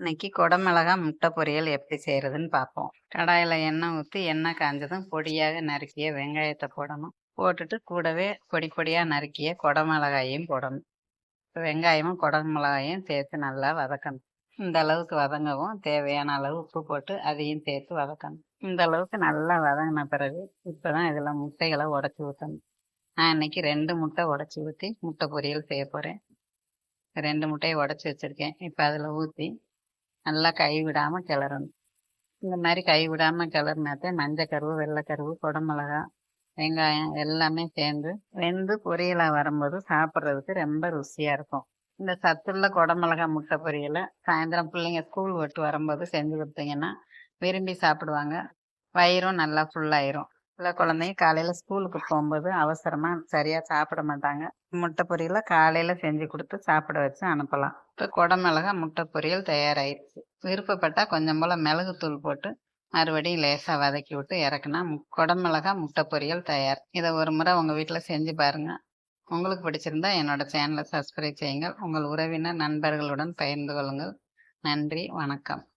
இன்னைக்கு குடமிளகா முட்டை பொரியல் எப்படி செய்கிறதுன்னு பார்ப்போம் கடாயில் எண்ணெய் ஊற்றி எண்ணெய் காஞ்சதும் பொடியாக நறுக்கிய வெங்காயத்தை போடணும். போட்டுட்டு கூடவே பொடி பொடியாக நறுக்கிய குடமிளகாயையும் போடணும். வெங்காயமும் குடமிளகாயும் சேர்த்து நல்லா வதக்கணும். இந்த அளவுக்கு வதங்கவும் தேவையான அளவு உப்பு போட்டு அதையும் சேர்த்து வதக்கணும். இந்த அளவுக்கு நல்லா வதங்கின பிறகு இப்போ தான் இதில் முட்டைகளை உடச்சி ஊற்றணும் நான் இன்னைக்கு ரெண்டு முட்டை உடச்சி ஊற்றி முட்டை பொரியல் செய்ய போகிறேன் ரெண்டு முட்டையை உடச்சி வச்சுருக்கேன். இப்போ அதில் ஊற்றி நல்லா கை விடாமல் கிளறணும். இந்த மாதிரி கை விடாமல் கிளறினாத்தே மஞ்சக்கருவு வெள்ளைக்கருவு குடமிளகா வெங்காயம் எல்லாமே சேர்ந்து வெந்து பொரியலாக வரும்போது சாப்பிட்றதுக்கு ரொம்ப ருசியாக இருக்கும். இந்த சத்துள்ள குடமிளகா முட்டை பொரியலை சாயந்தரம் பிள்ளைங்க ஸ்கூல் விட்டு வரும்போது செஞ்சு கொடுத்தீங்கன்னா விரும்பி சாப்பிடுவாங்க. வயிறும் நல்லா ஃபுல்லாயிரும் இல்லை குழந்தைங்க காலையில் ஸ்கூலுக்கு போகும்போது அவசரமாக சரியாக சாப்பிட மாட்டாங்க. முட்டை பொரியலை காலையில் செஞ்சு கொடுத்து சாப்பிட வச்சு அனுப்பலாம். இப்போ குடமிளகா முட்டை பொரியல் தயாராகிடுச்சு விருப்பப்பட்டால் கொஞ்சம் போல் மிளகுத்தூள் போட்டு மறுபடியும் லேசாக வதக்கி விட்டு இறக்குனா குடமிளகா முட்டை பொரியல் தயார். இதை ஒரு முறை உங்கள் வீட்டில் செஞ்சு பாருங்கள் உங்களுக்கு பிடிச்சிருந்தா என்னோட சேனலை சப்ஸ்கிரைப் செய்யுங்கள். உங்கள் உறவினர் நண்பர்களுடன் பகிர்ந்து கொள்ளுங்கள். நன்றி வணக்கம்.